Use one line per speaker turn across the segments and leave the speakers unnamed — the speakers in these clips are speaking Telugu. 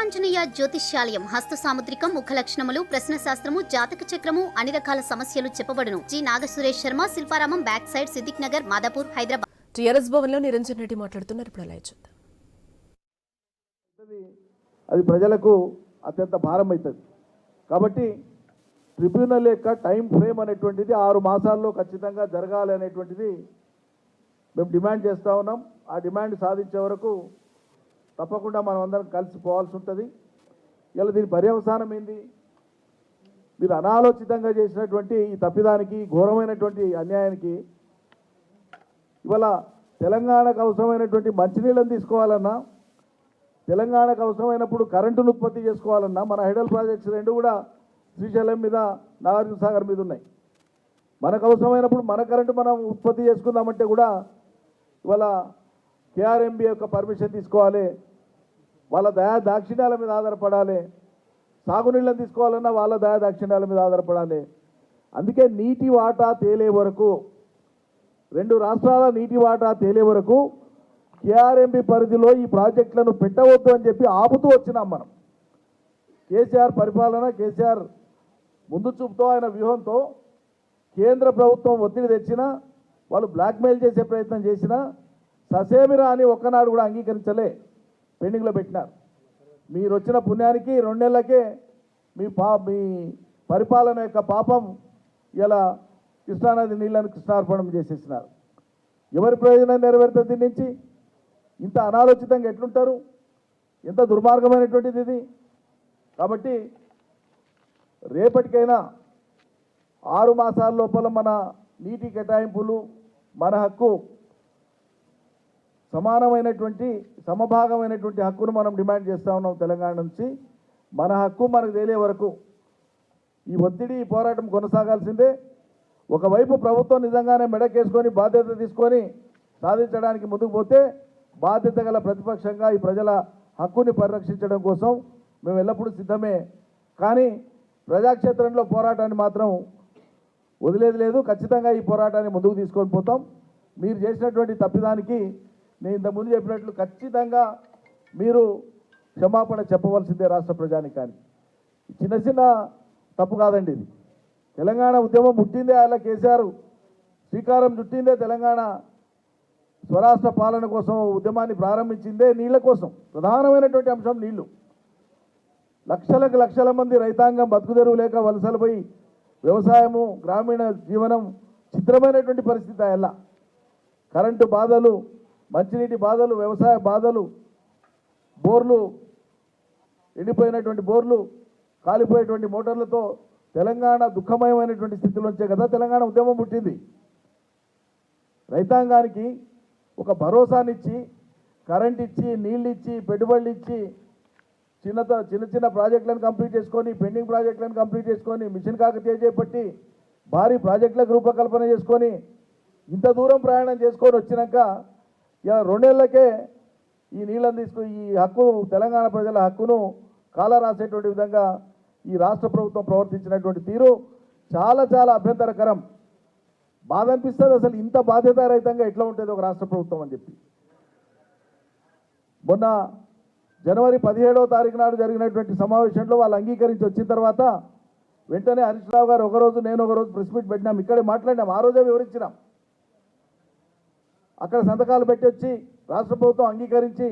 ఆంజనేయ జ్యోతిష్యాలయం హస్త సాముద్రికం ముఖ లక్షణములు ప్రశ్న శాస్త్రము జాతక చక్రము అన్ని రకాల సమస్యలు చెప్పబడును. G. Nagasuresh Sharma Shilparamam back side Siddiq Nagar Madhapur Hyderabad.
TRS భవన్లో నిరంజన్ రెడ్డి మాట్లాడుతున్నారు. ఇప్పుడు అలా చూద్దాం.
అది- అది ప్రజలకు అత్యంత భారం అవుతుంది కాబట్టి ట్రిబ్యునల్ యొక్క టైం ఫ్రేమ్ అనేటువంటిది ఆరు మాసాల్లో ఖచ్చితంగా జరగాలి అనేటువంటిది మేము డిమాండ్ చేస్తూ ఉన్నాం. ఆ డిమాండ్ సాధించే వరకు తప్పకుండా మనం అందరం కలిసి పోవాల్సి ఉంటుంది. ఇలా దీని పర్యవసానం ఏంది? మీరు అనాలోచితంగా చేసినటువంటి ఈ తప్పిదానికి ఘోరమైనటువంటి అన్యాయానికి ఇవాళ తెలంగాణకు అవసరమైనటువంటి మంచినీళ్ళని తీసుకోవాలన్నా తెలంగాణకు అవసరమైనప్పుడు కరెంటును ఉత్పత్తి చేసుకోవాలన్నా మన హైడల్ ప్రాజెక్ట్స్ రెండు కూడా శ్రీశైలం మీద నాగార్జున సాగర్ మీద ఉన్నాయి. మనకు అవసరమైనప్పుడు మన కరెంటు మనం ఉత్పత్తి చేసుకుందామంటే కూడా ఇవాళ కేఆర్ఎంబి యొక్క పర్మిషన్ తీసుకోవాలి. వాళ్ళ దయా దాక్షిణ్యాల మీద ఆధారపడాలి. సాగునీళ్ళని తీసుకోవాలన్నా వాళ్ళ దయా దాక్షిణ్యాల మీద ఆధారపడాలి. అందుకే నీటి వాటా తేలే వరకు రెండు రాష్ట్రాల నీటి వాటా తేలే వరకు కేఆర్ఎంపీ పరిధిలో ఈ ప్రాజెక్టులను పెట్టవద్దు అని చెప్పి ఆపుతూ వచ్చినాం మనం. కేసీఆర్ పరిపాలన కేసీఆర్ ముందు చూపుతో ఆయన వ్యూహంతో కేంద్ర ప్రభుత్వం ఒత్తిడి తెచ్చినా వాళ్ళు బ్లాక్మెయిల్ చేసే ప్రయత్నం చేసినా ససేమిరా అని ఒక్కనాడు కూడా అంగీకరించలే. పెండింగ్లో పెట్టినారు. మీరు వచ్చిన పుణ్యానికి రెండేళ్ళకే మీ పా మీ పరిపాలన యొక్క పాపం ఇలా కృష్ణానది నీళ్ళను కృష్ణార్పణం చేసేసినారు. ఎవరి ప్రయోజనం నెరవేరుతుంది దీని నుంచి? ఇంత అనాలోచితంగా ఎట్లుంటారు? ఎంత దుర్మార్గమైనటువంటిది ఇది? కాబట్టి రేపటికైనా ఆరు మాసాల లోపల మన నీటి కేటాయింపులు మన హక్కు సమానమైనటువంటి సమభాగమైనటువంటి హక్కును మనం డిమాండ్ చేస్తూ ఉన్నాం తెలంగాణ నుంచి. మన హక్కు మనకు తెలియ వరకు ఈ ఒత్తిడి ఈ పోరాటం కొనసాగాల్సిందే. ఒకవైపు ప్రభుత్వం నిజంగానే మెడకేసుకొని బాధ్యత తీసుకొని సాధించడానికి ముందుకు పోతే బాధ్యత గల ప్రతిపక్షంగా ఈ ప్రజల హక్కుని పరిరక్షించడం కోసం మేము ఎల్లప్పుడూ సిద్ధమే. కానీ ప్రజాక్షేత్రంలో పోరాటాన్ని మాత్రం వదిలేది లేదు. ఖచ్చితంగా ఈ పోరాటాన్ని ముందుకు తీసుకొని పోతాం. మీరు చేసినటువంటి తప్పిదానికి నేను ఇంతకుముందు చెప్పినట్లు ఖచ్చితంగా మీరు క్షమాపణ చెప్పవలసిందే రాష్ట్ర ప్రజానికానికి. చిన్న చిన్న తప్పు కాదండి ఇది. తెలంగాణ ఉద్యమం పుట్టిందే అలా కేసీఆర్ శ్రీకారం చుట్టిందే తెలంగాణ స్వరాష్ట్ర పాలన కోసం ఉద్యమాన్ని ప్రారంభించిందే నీళ్ళ కోసం. ప్రధానమైనటువంటి అంశం నీళ్ళు. లక్షలకు లక్షల మంది రైతాంగం బతుకుదెరువు లేక వలసలు పోయి వ్యవసాయము గ్రామీణ జీవనం చిత్రమైనటువంటి పరిస్థితి ఎలా కరెంటు బాధలు మంచినీటి బాధలు వ్యవసాయ బాధలు బోర్లు ఎండిపోయినటువంటి బోర్లు కాలిపోయేటువంటి మోటార్లతో తెలంగాణ దుఃఖమయమైనటువంటి స్థితిలోంచే కదా తెలంగాణ ఉద్యమం పుట్టింది. రైతాంగానికి ఒక భరోసానిచ్చి కరెంట్ ఇచ్చి నీళ్ళు ఇచ్చి పెట్టుబడులు ఇచ్చి చిన్న చిన్న చిన్న ప్రాజెక్టులను కంప్లీట్ చేసుకొని పెండింగ్ ప్రాజెక్టులను కంప్లీట్ చేసుకొని మిషన్ కాకతీయ చేపట్టి భారీ ప్రాజెక్టులకు రూపకల్పన చేసుకొని ఇంత దూరం ప్రయాణం చేసుకొని వచ్చినాక ఇలా రెండేళ్ళకే ఈ నీళ్ళని తీసుకు ఈ హక్కు తెలంగాణ ప్రజల హక్కును కాల రాసేటువంటి విధంగా ఈ రాష్ట్ర ప్రభుత్వం ప్రవర్తించినటువంటి తీరు చాలా చాలా అభ్యంతరకరం. బాధ అనిపిస్తుంది అసలు ఇంత బాధ్యతారహితంగా ఎట్లా ఉంటుంది ఒక రాష్ట్ర ప్రభుత్వం అని చెప్పి. మొన్న జనవరి పదిహేడవ తారీఖు నాడు జరిగినటువంటి సమావేశంలో వాళ్ళు అంగీకరించి వచ్చిన తర్వాత వెంటనే హరీష్ రావు గారు ఒకరోజు నేను ఒకరోజు ప్రెస్ మీట్ పెట్టినాం. ఇక్కడే మాట్లాడినాం. ఆ రోజే వివరించినాం. అక్కడ సంతకాలు పెట్టి వచ్చి రాష్ట్ర ప్రభుత్వం అంగీకరించి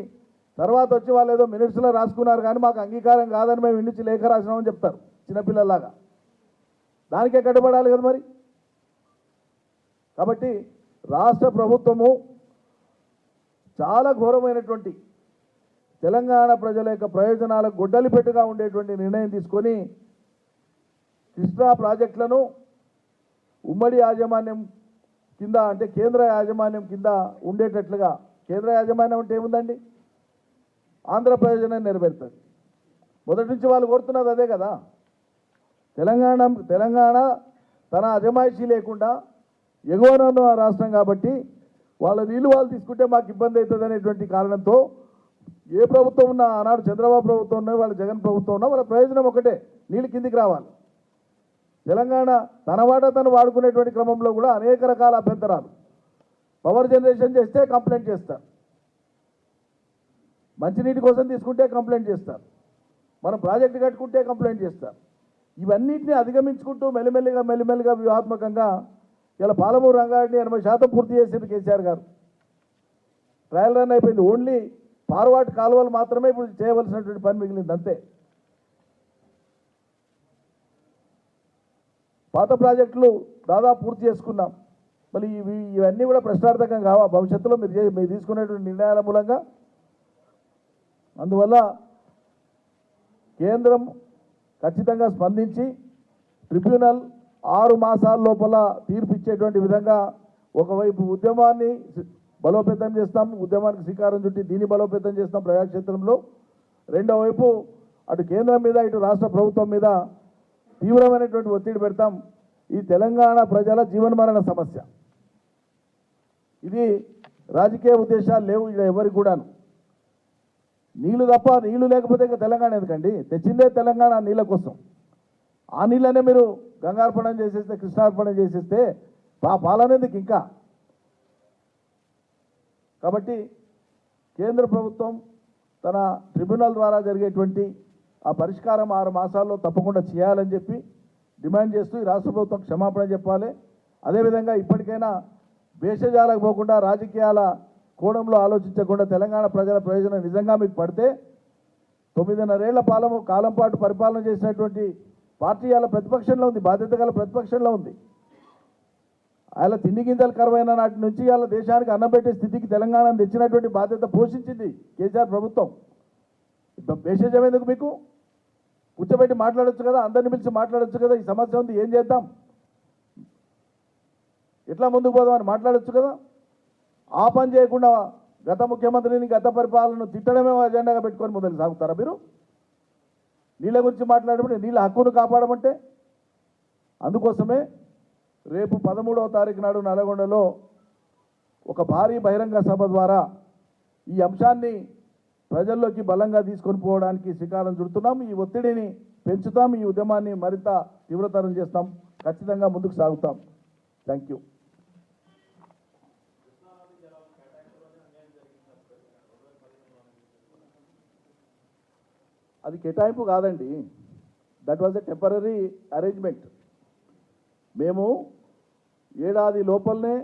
తర్వాత వచ్చి వాళ్ళు ఏదో మినిట్స్లో రాసుకున్నారు కానీ మాకు అంగీకారం కాదని మేము ఇండిచి లేఖ రాసినామని చెప్తారు చిన్నపిల్లలాగా దానికే కట్టుబడాలి కదా మరి? కాబట్టి రాష్ట్ర ప్రభుత్వము చాలా ఘోరమైనటువంటి తెలంగాణ ప్రజల యొక్క ప్రయోజనాలకు గొడ్డలి పెట్టుగా ఉండేటువంటి నిర్ణయం తీసుకొని కృష్ణా ప్రాజెక్టులను ఉమ్మడి యాజమాన్యం కింద అంటే కేంద్ర యాజమాన్యం కింద ఉండేటట్లుగా కేంద్ర యాజమాన్యం అంటే ఏముందండి? ఆంధ్ర ప్రయోజనం నెరవేరుతుంది. మొదటి నుంచి వాళ్ళు కోరుతున్నది అదే కదా. తెలంగాణ తెలంగాణ తన అజమాయిషీ లేకుండా ఎగువన ఉన్న రాష్ట్రం కాబట్టి వాళ్ళ నీళ్ళు వాళ్ళు తీసుకుంటే మాకు ఇబ్బంది అవుతుంది అనేటువంటి కారణంతో ఏ ప్రభుత్వం ఉన్నా ఆనాడు చంద్రబాబు ప్రభుత్వం ఉన్నా వాళ్ళ జగన్ ప్రభుత్వం ఉన్నా వాళ్ళ ప్రయోజనం ఒకటే నీళ్ళు కిందికి రావాలి. తెలంగాణ తన వాట తను వాడుకునేటువంటి క్రమంలో కూడా అనేక రకాల అభ్యంతరాలు. పవర్ జనరేషన్ చేస్తే కంప్లైంట్ చేస్తారు. మంచినీటి కోసం తీసుకుంటే కంప్లైంట్ చేస్తారు. మనం ప్రాజెక్టు కట్టుకుంటే కంప్లైంట్ చేస్తారు. ఇవన్నిటిని అధిగమించుకుంటూ మెల్లిమెల్లిగా మెల్లిమెల్లిగా వ్యూహాత్మకంగా ఇలా పాలమూరు రంగారెడ్డి ఎనభై శాతం పూర్తి చేసింది కేసీఆర్ గారు. ట్రయల్ రన్ అయిపోయింది. ఓన్లీ ఫార్వర్డ్ కాలువలు మాత్రమే ఇప్పుడు చేయవలసినటువంటి పని మిగిలింది అంతే. పాత ప్రాజెక్టులు దాదాపు పూర్తి చేసుకున్నాం. మళ్ళీ ఇవి ఇవన్నీ కూడా ప్రశ్నార్థకం కావా? భవిష్యత్తులో మీరు మీరు తీసుకునేటువంటి నిర్ణయాల మూలంగా? అందువల్ల కేంద్రం ఖచ్చితంగా స్పందించి ట్రిబ్యునల్ ఆరు మాసాల లోపల తీర్పు ఇచ్చేటువంటి విధంగా ఒకవైపు ఉద్యమాన్ని బలోపేతం చేస్తాం ఉద్యమానికి శ్రీకారం చుట్టి దీన్ని బలోపేతం చేస్తాం ప్రజాక్షేత్రంలో. రెండో వైపు అటు కేంద్రం మీద ఇటు రాష్ట్ర ప్రభుత్వం మీద తీవ్రమైనటువంటి ఒత్తిడి పెడతాం. ఈ తెలంగాణ ప్రజల జీవనమరణ సమస్య. ఇది రాజకీయ ఉద్దేశాలు లేవు ఇక్కడ ఎవరికి కూడాను. నీళ్ళు తప్ప నీళ్ళు లేకపోతే ఇంకా తెలంగాణ ఎందుకండి? తెచ్చిందే తెలంగాణ నీళ్ళ కోసం. ఆ నీళ్ళనే మీరు గంగార్పణం చేసేస్తే కృష్ణార్పణం చేసేస్తే పా పాలనేందుకు ఇంకా? కాబట్టి కేంద్ర ప్రభుత్వం తన ట్రిబ్యునల్ ద్వారా జరిగేటువంటి ఆ పరిష్కారం ఆరు మాసాల్లో తప్పకుండా చేయాలని చెప్పి డిమాండ్ చేస్తూ ఈ రాష్ట్ర ప్రభుత్వం క్షమాపణ చెప్పాలి. అదేవిధంగా ఇప్పటికైనా భేషజాలకు పోకుండా రాజకీయాల కోణంలో ఆలోచించకుండా తెలంగాణ ప్రజల ప్రయోజనం నిజంగా మీకు పడితే తొమ్మిదిన్నరేళ్ళ పాలము కాలం పాటు పరిపాలన చేసినటువంటి పార్టీ అలా ప్రతిపక్షంలో ఉంది బాధ్యత గల ప్రతిపక్షంలో ఉంది. ఆయన తిండి గింజలు కరువైన నాటి నుంచి వాళ్ళ దేశానికి అన్నం పెట్టే స్థితికి తెలంగాణను తెచ్చినటువంటి బాధ్యత పోషించింది కేసీఆర్ ప్రభుత్వం. భేషజం ఎందుకు మీకు? కూర్చోబెట్టి మాట్లాడొచ్చు కదా అందరిని పిలిచి మాట్లాడొచ్చు కదా ఈ సమస్య ఉంది ఏం చేద్దాం? ఎట్లా ముందుకు పోదామని మాట్లాడచ్చు కదా? ఆ పని చేయకుండా గత ముఖ్యమంత్రిని గత పరిపాలనను తిట్టడమే అజెండాగా పెట్టుకొని మొదలు సాగుతారా మీరు? నీళ్ళ గురించి మాట్లాడమంటే నీళ్ళ హక్కును కాపాడమంటే? అందుకోసమే రేపు పదమూడవ తారీఖు నాడు నల్గొండలో ఒక భారీ బహిరంగ సభ ద్వారా ఈ అంశాన్ని ప్రజల్లోకి బలంగా తీసుకొని పోవడానికి శ్రీకారం చుడుతున్నాం. ఈ ఒత్తిడిని పెంచుతాం. ఈ ఉద్యమాన్ని మరింత తీవ్రతరం చేస్తాం. ఖచ్చితంగా ముందుకు సాగుతాం. థ్యాంక్ యూ అది కేటాయింపు కాదండి. That was a temporary arrangement మేము ఏడాది లోపలనే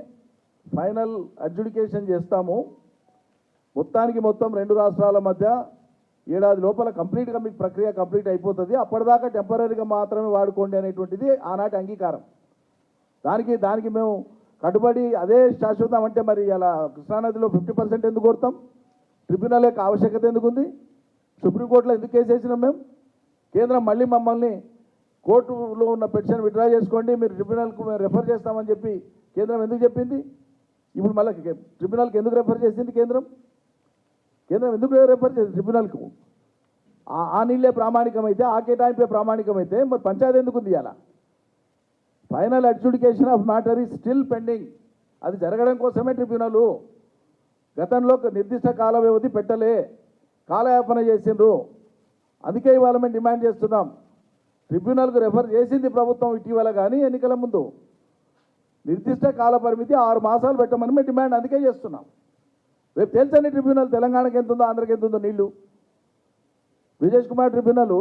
ఫైనల్ అడ్జుడికేషన్ చేస్తాము. మొత్తానికి మొత్తం రెండు రాష్ట్రాల మధ్య ఏడాది లోపల కంప్లీట్గా మీకు ప్రక్రియ కంప్లీట్ అయిపోతుంది. అప్పటిదాకా టెంపరీగా మాత్రమే వాడుకోండి అనేటువంటిది ఆనాటి అంగీకారం. దానికి దానికి మేము కట్టుబడి అదే శాశ్వతం అంటే మరి అలా కృష్ణానదిలో ఫిఫ్టీ పర్సెంట్ ఎందుకు కోరుతాం? ట్రిబ్యునల్ యొక్క ఆవశ్యకత ఎందుకుంది? సుప్రీంకోర్టులో ఎందుకు కేసు వేసినాం మేము? కేంద్రం మళ్ళీ మమ్మల్ని కోర్టులో ఉన్న పెటిషన్ విత్డ్రా చేసుకోండి మీరు ట్రిబ్యునల్కు మేము రెఫర్ చేస్తామని చెప్పి కేంద్రం ఎందుకు చెప్పింది? ఇప్పుడు మళ్ళీ ట్రిబ్యునల్కి ఎందుకు రెఫర్ చేసింది కేంద్రం? కేంద్రం ఎందుకు రెఫర్ చేసింది? ట్రిబ్యునల్కు. ఆ- నీళ్ళే ప్రామాణికమైతే ఆ కేటాయింపే ప్రామాణికమైతే మరి పంచాయతీ ఎందుకు ఉంది అలా final adjudication of matter is still pending. అది జరగడం కోసమే ట్రిబ్యునల్. గతంలో నిర్దిష్ట కాల వ్యవధి పెట్టలే కాలయాపన చేసిండ్రు. అందుకే ఇవాళ మేము డిమాండ్ చేస్తున్నాం. ట్రిబ్యునల్కు రెఫర్ చేసింది ప్రభుత్వం ఇటీవల కానీ ఎన్నికల ముందు. నిర్దిష్ట కాల పరిమితి ఆరు మాసాలు పెట్టమని మేము డిమాండ్ అందుకే చేస్తున్నాం. రేపు తెలుసండి ట్రిబ్యునల్ తెలంగాణకి ఎంత ఉందో ఆంధ్రకి ఎంత ఉందో నీళ్ళు. విజేష్ కుమార్ ట్రిబ్యునల్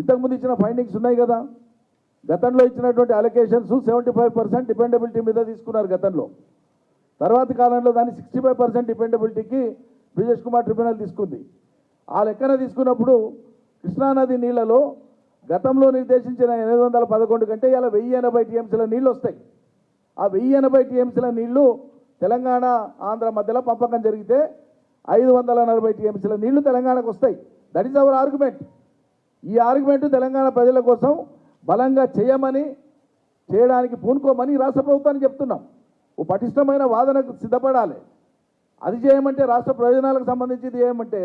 ఇంతకుముందు ఇచ్చిన ఫైండింగ్స్ ఉన్నాయి కదా. గతంలో ఇచ్చినటువంటి allocations seventy five percent dependability మీద తీసుకున్నారు గతంలో. తర్వాతి కాలంలో దాన్ని సిక్స్టీ ఫైవ్ పర్సెంట్ డిపెండబిలిటీకి బ్రిజేష్ కుమార్ ట్రిబ్యునల్ తీసుకుంది. ఆ లెక్కన తీసుకున్నప్పుడు కృష్ణానది నీళ్ళలో గతంలో నిర్దేశించిన ఎనిమిది వందల పదకొండు కంటే ఇలా వెయ్యి ఎనభై టీఎంసీల నీళ్ళు వస్తాయి. ఆ వెయ్యి ఎనభై టీఎంసీల నీళ్ళు తెలంగాణ ఆంధ్ర మధ్యలో పంపకం జరిగితే ఐదు వందల నలభై టీఎంసీల నీళ్ళు తెలంగాణకు వస్తాయి. దట్ ఈస్ అవర్ ఆర్గ్యుమెంట్ ఈ ఆర్గ్యుమెంట్ తెలంగాణ ప్రజల కోసం బలంగా చేయమని చేయడానికి పూనుకోమని రాష్ట్ర ప్రభుత్వానికి చెప్తున్నాం. ఓ పటిష్టమైన వాదనకు సిద్ధపడాలి. అది చేయమంటే రాష్ట్ర ప్రయోజనాలకు సంబంధించి ఇది చేయమంటే